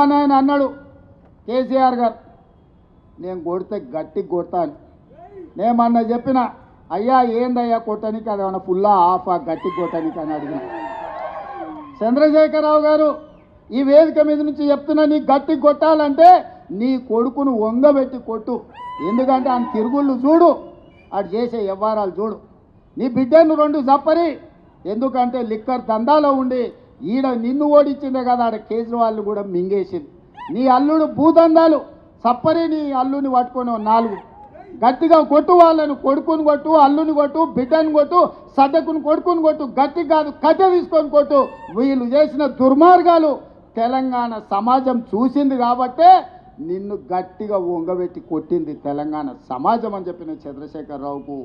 ఆయన అన్నాడు కేసీఆర్ గారు నేను కొడితే గట్టి కొడతాను. నేను మొన్న చెప్పిన అయ్యా ఏందయ్యా కొట్టడానికి అది ఏమన్నా ఫుల్లా ఆఫా గట్టి కొట్టడానికి అని అడిగిన. చంద్రశేఖరరావు గారు ఈ వేదిక మీద నుంచి చెప్తున్నా నీ గట్టి కొట్టాలంటే నీ కొడుకును వంగబెట్టి కొట్టు. ఎందుకంటే ఆయన తిరుగుళ్ళు చూడు అటు చేసే వ్యవహారాలు చూడు. నీ బిడ్డను రెండు చప్పరి ఎందుకంటే లిక్కర్ దందాలో ఉండి ఈడ నిన్ను ఓడించిందే కదా ఆడ కేజ్రీవాల్ కూడా మింగేసింది. నీ అల్లుడు భూదందాలు సప్పరి నీ అల్లుని పట్టుకొని నాలుగు. గట్టిగా కొట్టు వాళ్ళను కొడుకుని కొట్టు అల్లుని కొట్టు బిడ్డను కొట్టు సడ్డకుని కొడుకుని కొట్టు గట్టి కాదు కట్టె తీసుకొని కొట్టు. వీళ్ళు చేసిన దుర్మార్గాలు తెలంగాణ సమాజం చూసింది కాబట్టే నిన్ను గట్టిగా వంగబెట్టి కొట్టింది తెలంగాణ సమాజం అని చెప్పిన చంద్రశేఖరరావుకు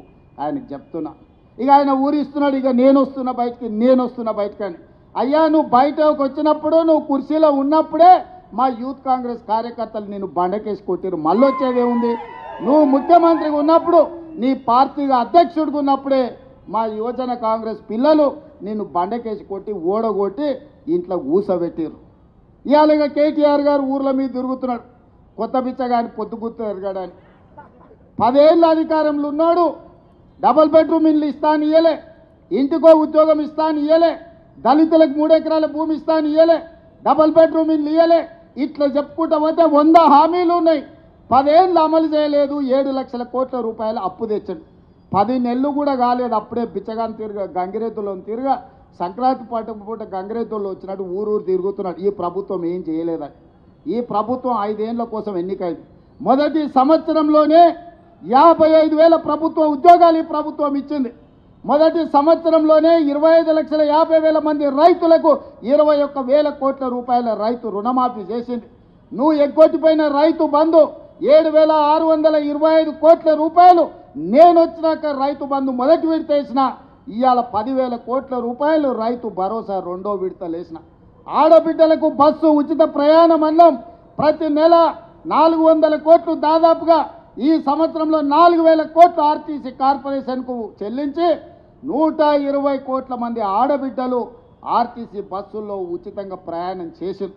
ఆయనకు చెప్తున్నా. ఇక ఆయన ఊరిస్తున్నాడు ఇక నేను వస్తున్నా బయటికి నేను వస్తున్నా బయటకని అని. అయ్యా నువ్వు బయటకు వచ్చినప్పుడు నువ్వు కుర్చీలో ఉన్నప్పుడే మా యూత్ కాంగ్రెస్ కార్యకర్తలు నేను బండకేసి కొట్టిరు మళ్ళీ వచ్చేదేముంది నువ్వు ముఖ్యమంత్రిగా ఉన్నప్పుడు నీ పార్టీగా అధ్యక్షుడిగా ఉన్నప్పుడే మా యువజన కాంగ్రెస్ పిల్లలు నిన్ను బండకేసి కొట్టి ఓడగొట్టి ఇంట్లో ఊసబెట్టారు ఇవాళగా కేటీఆర్ గారు ఊర్ల మీద తిరుగుతున్నాడు. కొత్త బిచ్చగాని పొద్దు గుర్తు పదేళ్ళ అధికారంలో ఉన్నాడు. డబల్ బెడ్రూమ్ ఇల్లు ఇస్తాను ఇయ్యలే. ఇంటికో ఉద్యోగం ఇస్తాను ఇయ్యలే. దళితులకు మూడు ఎకరాల భూమి ఇస్తాను ఇయ్యలే. డబల్ బెడ్రూమ్ ఇల్లు ఇయ్యలే. ఇట్లా చెప్పుకుంటా పోతే వంద హామీలు ఉన్నాయి. పదేళ్ళు అమలు చేయలేదు. ఏడు లక్షల కోట్ల రూపాయలు అప్పు తెచ్చాడు. పది నెలలు కూడా కాలేదు. అప్పుడే బిచ్చగాని తిరగ గంగిరెద్దులో తిరగ సంక్రాంతి పాట పూట గంగిరెద్దుల్లో వచ్చినట్టు ఊరూరు తిరుగుతున్నాడు. ఈ ప్రభుత్వం ఏం చేయలేదని ఈ ప్రభుత్వం ఐదేళ్ళ కోసం ఎన్నికైంది. మొదటి సంవత్సరంలోనే యాభై ఐదు వేల ప్రభుత్వ ఉద్యోగాలు ఈ ప్రభుత్వం ఇచ్చింది. మొదటి సంవత్సరంలోనే ఇరవై ఐదు లక్షల యాభై వేల మంది రైతులకు ఇరవై ఒక్క వేల కోట్ల రూపాయల రైతు రుణమాఫీ చేసింది. నువ్వు ఎగ్గొట్టిపోయిన రైతు బంధు ఏడు వేల ఆరు వందల ఇరవై ఐదు కోట్ల రూపాయలు నేను వచ్చినాక రైతు బంధు మొదటి విడత వేసిన. ఇవాళ పదివేల కోట్ల రూపాయలు రైతు భరోసా రెండో విడతలు వేసిన ఆడబిడ్డలకు బస్సు ఉచిత ప్రయాణం అన్నం ప్రతి నెల నాలుగు వందల కోట్లు దాదాపుగా ఈ సంవత్సరంలో నాలుగు వేల కోట్లు ఆర్టీసీ కార్పొరేషన్కు చెల్లించి నూట ఇరవై కోట్ల మంది ఆడబిడ్డలు ఆర్టీసీ బస్సుల్లో ఉచితంగా ప్రయాణం చేసింది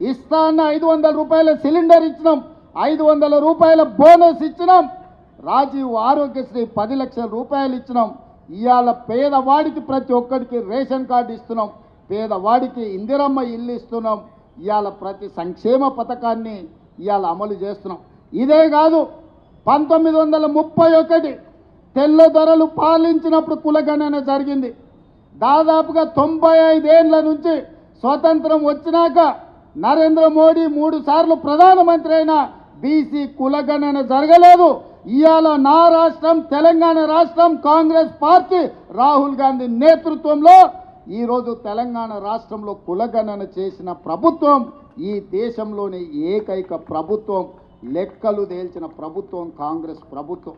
ఇస్తా అన్న ఐదు వందల రూపాయల సిలిండర్ ఇచ్చినాం. ఐదు వందల రూపాయల బోనస్ ఇచ్చినాం. రాజీవ్ ఆరోగ్యశ్రీ పది లక్షల రూపాయలు ఇచ్చినాం. ఇవాళ పేదవాడికి ప్రతి ఒక్కడికి రేషన్ కార్డు ఇస్తున్నాం. పేదవాడికి ఇందిరమ్మ ఇల్లు ఇస్తున్నాం. ఇవాళ ప్రతి సంక్షేమ పథకాన్ని ఇవాళ అమలు చేస్తున్నాం. ఇదే కాదు పంతొమ్మిది వందల ముప్పై ఒకటి తెల్ల ధరలు పాలించినప్పుడు కులగణన జరిగింది. దాదాపుగా తొంభై ఐదేళ్ళ నుంచి స్వతంత్రం వచ్చినాక నరేంద్ర మోడీ మూడు సార్లు ప్రధానమంత్రి అయిన బీసీ కులగణన జరగలేదు. ఇవాళ నా రాష్ట్రం తెలంగాణ రాష్ట్రం కాంగ్రెస్ పార్టీ రాహుల్ గాంధీ నేతృత్వంలో ఈరోజు తెలంగాణ రాష్ట్రంలో కులగణన చేసిన ప్రభుత్వం ఈ దేశంలోని ఏకైక ప్రభుత్వం లెక్కలు తేల్చిన ప్రభుత్వం కాంగ్రెస్ ప్రభుత్వం.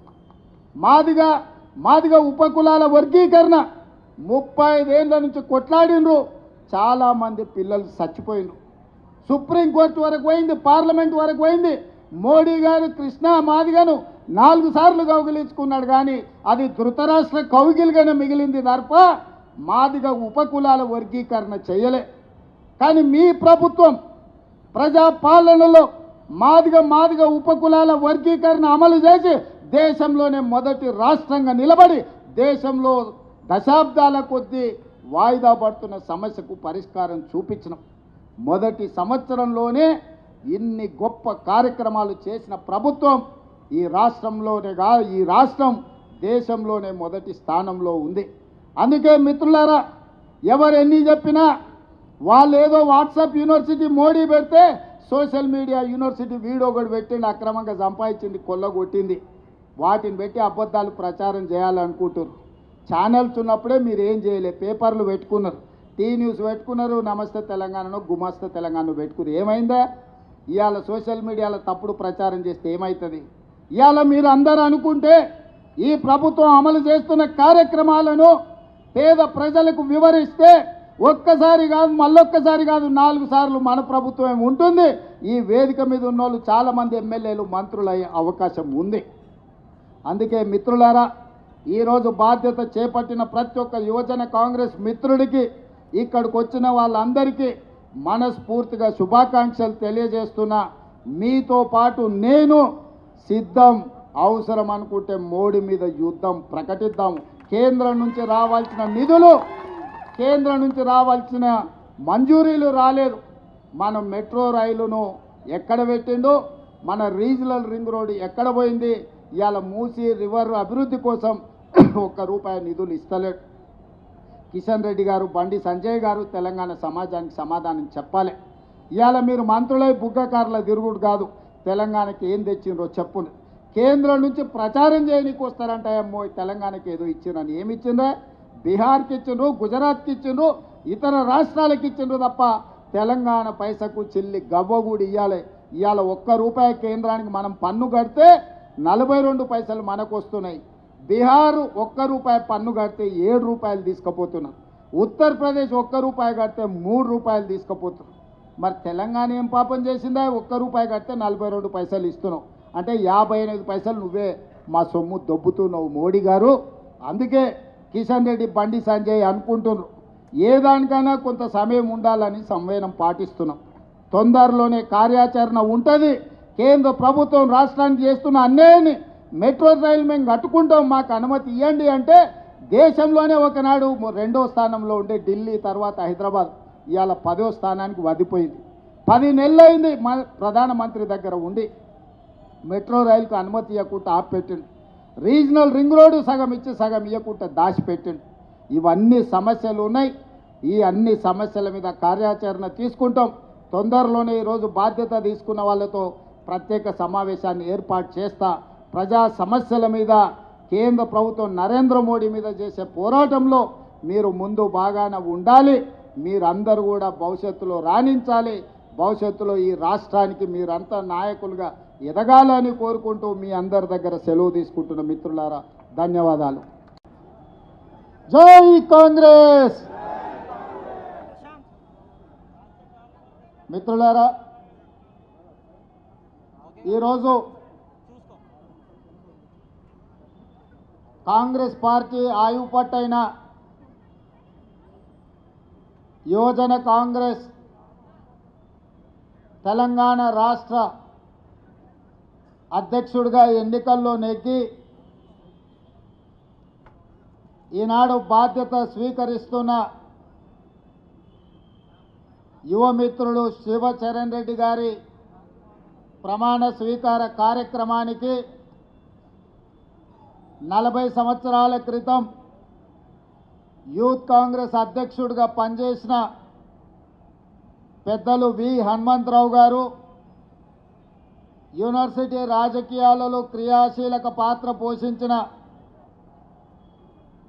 మాదిగా మాదిగా ఉపకులాల వర్గీకరణ ముప్పై ఐదేళ్ళ నుంచి కొట్లాడినరు చాలామంది పిల్లలు చచ్చిపోయినరు సుప్రీంకోర్టు వరకు పోయింది పార్లమెంట్ వరకు పోయింది. మోడీ గారు కృష్ణా మాదిగను నాలుగు సార్లు కౌగిలించుకున్నాడు కానీ అది ధృతరాష్ట్ర కౌగిలిగానే మిగిలింది తప్ప మాదిగ ఉపకులాల వర్గీకరణ చేయలే. కానీ మీ ప్రభుత్వం ప్రజా పాలనలో మాదిగ మాదిగ ఉపకులాల వర్గీకరణ అమలు చేసి దేశంలోనే మొదటి రాష్ట్రంగా నిలబడి దేశంలో దశాబ్దాల కొద్దీ వాయిదా పడుతున్న సమస్యకు పరిష్కారం చూపించినాం మొదటి సంవత్సరంలోనే ఇన్ని గొప్ప కార్యక్రమాలు చేసిన ప్రభుత్వం ఈ రాష్ట్రంలోనే కా ఈ రాష్ట్రం దేశంలోనే మొదటి స్థానంలో ఉంది. అందుకే మిత్రులారా ఎవరు ఎన్ని చెప్పినా వాళ్ళు ఏదో వాట్సాప్ యూనివర్సిటీ మోడీ పెడితే సోషల్ మీడియా యూనివర్సిటీ వీడియో కూడా పెట్టిండి అక్రమంగా సంపాదించింది కొల్లగొట్టింది. వాటిని పెట్టి అబద్ధాలు ప్రచారం చేయాలనుకుంటున్నారు. ఛానల్స్ ఉన్నప్పుడే మీరు ఏం చేయలేదు పేపర్లు పెట్టుకున్నారు. టీ న్యూస్ పెట్టుకున్నారు నమస్తే తెలంగాణను గుమస్తే తెలంగాణ పెట్టుకున్నారు. ఏమైందా? ఇవాళ సోషల్ మీడియాలో తప్పుడు ప్రచారం చేస్తే ఏమవుతుంది ఇవాళ మీరు అందరూ అనుకుంటే ఈ ప్రభుత్వం అమలు చేస్తున్న కార్యక్రమాలను పేద ప్రజలకు వివరిస్తే ఒక్కసారి కాదు మళ్ళొక్కసారి కాదు నాలుగు సార్లు మన ప్రభుత్వం ఉంటుంది. ఈ వేదిక మీద ఉన్న వాళ్ళు చాలామంది ఎమ్మెల్యేలు మంత్రులు అయ్యే అవకాశం ఉంది. అందుకే మిత్రులారా ఈరోజు బాధ్యత చేపట్టిన ప్రతి ఒక్క యువజన కాంగ్రెస్ మిత్రుడికి ఇక్కడికి వచ్చిన వాళ్ళందరికీ మనస్ఫూర్తిగా శుభాకాంక్షలు తెలియజేస్తున్నా. మీతో పాటు నేను సిద్ధం అవసరం అనుకుంటే మోడీ మీద యుద్ధం ప్రకటిద్దాం. కేంద్రం నుంచి రావాల్సిన నిధులు కేంద్రం నుంచి రావాల్సిన మంజూరీలు రాలేదు. మనం మెట్రో రైలును ఎక్కడ పెట్టిండో మన రీజనల్ రింగ్ రోడ్ ఎక్కడ పోయింది ఇవాళ మూసి రివర్ అభివృద్ధి కోసం ఒక్క రూపాయి నిధులు ఇస్తలేడు. కిషన్ రెడ్డి గారు బండి సంజయ్ గారు తెలంగాణ సమాజానికి సమాధానం చెప్పాలి. ఇవాళ మీరు మంత్రులై బుగ్గకారుల తిరుగుడు కాదు తెలంగాణకి ఏం తెచ్చిండ్రో చెప్పును కేంద్రం నుంచి ప్రచారం చేయనీకి వస్తారంటాయమ్మో తెలంగాణకి ఏదో ఇచ్చిండ్రని ఏమి ఇచ్చిండ్రా? బీహార్కి ఇచ్చిండ్రు గుజరాత్కి ఇచ్చిండ్రు ఇతర రాష్ట్రాలకు ఇచ్చిండ్రు తప్ప తెలంగాణ పైసకు చెల్లి గవ్వ కూడా ఇవ్వాలి ఇవాళ ఒక్క రూపాయి కేంద్రానికి మనం పన్ను కడితే నలభై రెండు పైసలు మనకు వస్తున్నాయి. బీహార్ ఒక్క రూపాయి పన్ను కడితే ఏడు రూపాయలు తీసుకుపోతున్నారు. ఉత్తరప్రదేశ్ ఒక్క రూపాయి కడితే మూడు రూపాయలు తీసుకుపోతున్నారు. మరి తెలంగాణ ఏం పాపం చేసిందా? ఒక్క రూపాయి కడితే నలభై రెండు పైసలు ఇస్తున్నావు. అంటే యాభై ఎనిమిది పైసలు నువ్వే మా సొమ్ము దొబ్బుతున్నావు మోడీ గారు. అందుకే కిషన్ రెడ్డి బండి సంజయ్ అనుకుంటున్నారు. ఏ దానికైనా కొంత సమయం ఉండాలని సంవేదనం పాటిస్తున్నాం. తొందరలోనే కార్యాచరణ ఉంటుంది. కేంద్ర ప్రభుత్వం రాష్ట్రానికి చేస్తున్న అన్యాయాన్ని మెట్రో రైలు మేము కట్టుకుంటాం మాకు అనుమతి ఇవ్వండి అంటే దేశంలోనే ఒకనాడు రెండో స్థానంలో ఉండే ఢిల్లీ తర్వాత హైదరాబాద్ ఇవాళ పదో స్థానానికి వదిపోయింది పది నెలలు అయింది మా ప్రధానమంత్రి దగ్గర ఉండి మెట్రో రైలుకు అనుమతి ఇవ్వకుండా ఆపెట్టిండు రీజనల్ రింగ్ రోడ్డు సగం ఇచ్చి సగం ఇవ్వకుండా దాచిపెట్టండి. ఇవన్నీ సమస్యలు ఉన్నాయి. ఈ అన్ని సమస్యల మీద కార్యాచరణ తీసుకుంటాం. తొందరలోనే ఈరోజు బాధ్యత తీసుకున్న వాళ్ళతో ప్రత్యేక సమావేశాన్ని ఏర్పాటు చేస్తా. ప్రజా సమస్యల మీద కేంద్ర ప్రభుత్వం నరేంద్ర మోడీ మీద చేసే పోరాటంలో మీరు ముందు బాగానే ఉండాలి. మీరందరూ కూడా భవిష్యత్తులో రాణించాలి. భవిష్యత్తులో ఈ రాష్ట్రానికి మీరంతా నాయకులుగా ఎదగాలని కోరుకుంటూ మీ అందరి దగ్గర సెలవు తీసుకుంటున్న మిత్రులారా ధన్యవాదాలు. జై కాంగ్రెస్! మిత్రులారా ఈరోజు కాంగ్రెస్ పార్టీ ఆయుపట్టైన యువజన కాంగ్రెస్ తెలంగాణ రాష్ట్ర అధ్యక్షుడిగా ఎన్నికల్లో నెగ్గి ఈనాడు బాధ్యత స్వీకరిస్తున్న యువమిత్రుడు శివచరణ్ రెడ్డి గారి ప్రమాణ స్వీకార కార్యక్రమానికి నలభై సంవత్సరాల క్రితం యూత్ కాంగ్రెస్ అధ్యక్షుడిగా పనిచేసిన పెద్దలు వి. హనుమంతరావు గారు యూనివర్సిటీ రాజకీయాలలో క్రియాశీలక పాత్ర పోషించిన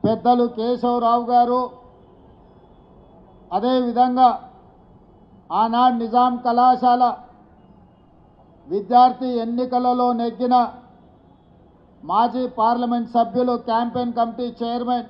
పెద్దలు కేశవరావు గారు. అదేవిధంగా ఆనాడు నిజాం కళాశాల విద్యార్థి ఎన్నికలలో నెగ్గిన మాజీ పార్లమెంట్ సభ్యులు క్యాంపెయిన్ కమిటీ చైర్మన్